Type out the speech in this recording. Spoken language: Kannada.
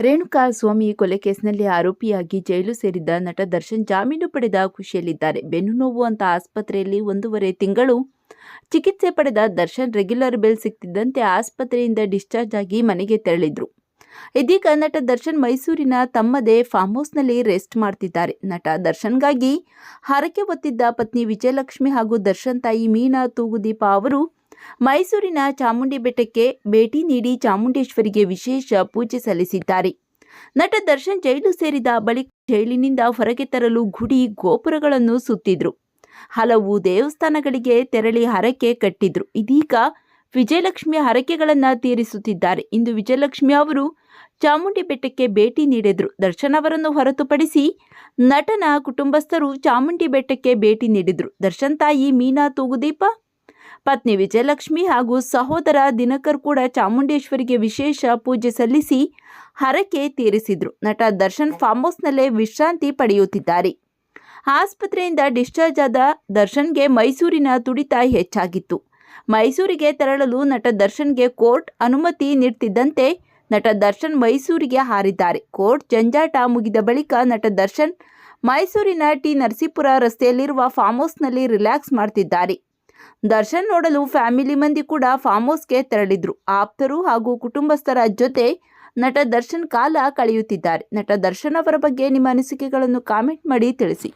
ರೇಣುಕಾ ಸ್ವಾಮಿ ಕೊಲೆ ಕೇಸ್ನಲ್ಲಿ ಆರೋಪಿಯಾಗಿ ಜೈಲು ಸೇರಿದ್ದ ನಟ ದರ್ಶನ್ ಜಾಮೀನು ಪಡೆದ ಖುಷಿಯಲ್ಲಿದ್ದಾರೆ. ಬೆನ್ನು ನೋವು ಅಂತ ಆಸ್ಪತ್ರೆಯಲ್ಲಿ ಒಂದೂವರೆ ತಿಂಗಳು ಚಿಕಿತ್ಸೆ ಪಡೆದ ದರ್ಶನ್ ರೆಗ್ಯುಲರ್ ಬೆಲ್ ಸಿಗ್ತಿದ್ದಂತೆ ಆಸ್ಪತ್ರೆಯಿಂದ ಡಿಸ್ಚಾರ್ಜ್ ಆಗಿ ಮನೆಗೆ ತೆರಳಿದ್ರು. ಇದೀಗ ನಟ ದರ್ಶನ್ ಮೈಸೂರಿನ ತಮ್ಮದೇ ಫಾರ್ಮ್ ಹೌಸ್ನಲ್ಲಿ ರೆಸ್ಟ್ ಮಾಡ್ತಿದ್ದಾರೆ. ನಟ ದರ್ಶನ್ಗಾಗಿ ಹರಕೆ ಹೊತ್ತಿದ್ದ ಪತ್ನಿ ವಿಜಯಲಕ್ಷ್ಮಿ ಹಾಗೂ ದರ್ಶನ್ ತಾಯಿ ಮೀನಾ ತೂಗುದೀಪ ಅವರು ಮೈಸೂರಿನ ಚಾಮುಂಡಿ ಬೆಟ್ಟಕ್ಕೆ ಭೇಟಿ ನೀಡಿ ಚಾಮುಂಡೇಶ್ವರಿಗೆ ವಿಶೇಷ ಪೂಜೆ ಸಲ್ಲಿಸಿದ್ದಾರೆ. ನಟ ದರ್ಶನ್ ಜೈಲು ಸೇರಿದ ಬಳಿಕ ಜೈಲಿನಿಂದ ಹೊರಗೆ ತರಲು ಗುಡಿ ಗೋಪುರಗಳನ್ನು ಸುತ್ತಿದ್ರು. ಹಲವು ದೇವಸ್ಥಾನಗಳಿಗೆ ತೆರಳಿ ಹರಕೆ ಕಟ್ಟಿದ್ರು. ಇದೀಗ ವಿಜಯಲಕ್ಷ್ಮಿ ಹರಕೆಗಳನ್ನು ತೀರಿಸುತ್ತಿದ್ದಾರೆ. ಇಂದು ವಿಜಯಲಕ್ಷ್ಮಿ ಅವರು ಚಾಮುಂಡಿ ಬೆಟ್ಟಕ್ಕೆ ಭೇಟಿ ನೀಡಿದ್ರು. ದರ್ಶನ್ ಅವರನ್ನು ಹೊರತುಪಡಿಸಿ ನಟನ ಕುಟುಂಬಸ್ಥರು ಚಾಮುಂಡಿ ಬೆಟ್ಟಕ್ಕೆ ಭೇಟಿ ನೀಡಿದ್ರು. ದರ್ಶನ್ ತಾಯಿ ಮೀನಾ ತೂಗುದೀಪ ಪತ್ನಿ ವಿಜಯಲಕ್ಷ್ಮಿ ಹಾಗೂ ಸಹೋದರ ದಿನಕರ್ ಕೂಡ ಚಾಮುಂಡೇಶ್ವರಿಗೆ ವಿಶೇಷ ಪೂಜೆ ಸಲ್ಲಿಸಿ ಹರಕೆ ತೀರಿಸಿದ್ರು. ನಟ ದರ್ಶನ್ ಫಾರ್ಮ್ ಹೌಸ್ನಲ್ಲೇ ವಿಶ್ರಾಂತಿ ಪಡೆಯುತ್ತಿದ್ದಾರೆ. ಆಸ್ಪತ್ರೆಯಿಂದ ಡಿಸ್ಚಾರ್ಜ್ ಆದ ದರ್ಶನ್ಗೆ ಮೈಸೂರಿನ ತುಡಿತ ಹೆಚ್ಚಾಗಿತ್ತು. ಮೈಸೂರಿಗೆ ತೆರಳಲು ನಟ ದರ್ಶನ್ಗೆ ಕೋರ್ಟ್ ಅನುಮತಿ ನೀಡ್ತಿದ್ದಂತೆ ನಟ ದರ್ಶನ್ ಮೈಸೂರಿಗೆ ಹಾರಿದ್ದಾರೆ. ಕೋರ್ಟ್ ಜಂಜಾಟ ಮುಗಿದ ಬಳಿಕ ನಟ ದರ್ಶನ್ ಮೈಸೂರಿನ ಟಿ ನರಸೀಪುರ ರಸ್ತೆಯಲ್ಲಿರುವ ಫಾರ್ಮ್ ಹೌಸ್ನಲ್ಲಿ ರಿಲ್ಯಾಕ್ಸ್ ಮಾಡ್ತಿದ್ದಾರೆ. ದರ್ಶನ್ ನೋಡಲು ಫ್ಯಾಮಿಲಿ ಮಂದಿ ಕೂಡ ಫಾರ್ಮ್ ಹೌಸ್ಗೆ ತೆರಳಿದ್ರು. ಆಪ್ತರು ಹಾಗೂ ಕುಟುಂಬಸ್ಥರ ಜೊತೆ ನಟ ದರ್ಶನ್ ಕಾಲ ಕಳೆಯುತ್ತಿದ್ದಾರೆ. ನಟ ದರ್ಶನ್ ಅವರ ಬಗ್ಗೆ ನಿಮ್ಮ ಅನಿಸಿಕೆಗಳನ್ನು ಕಾಮೆಂಟ್ ಮಾಡಿ ತಿಳಿಸಿ.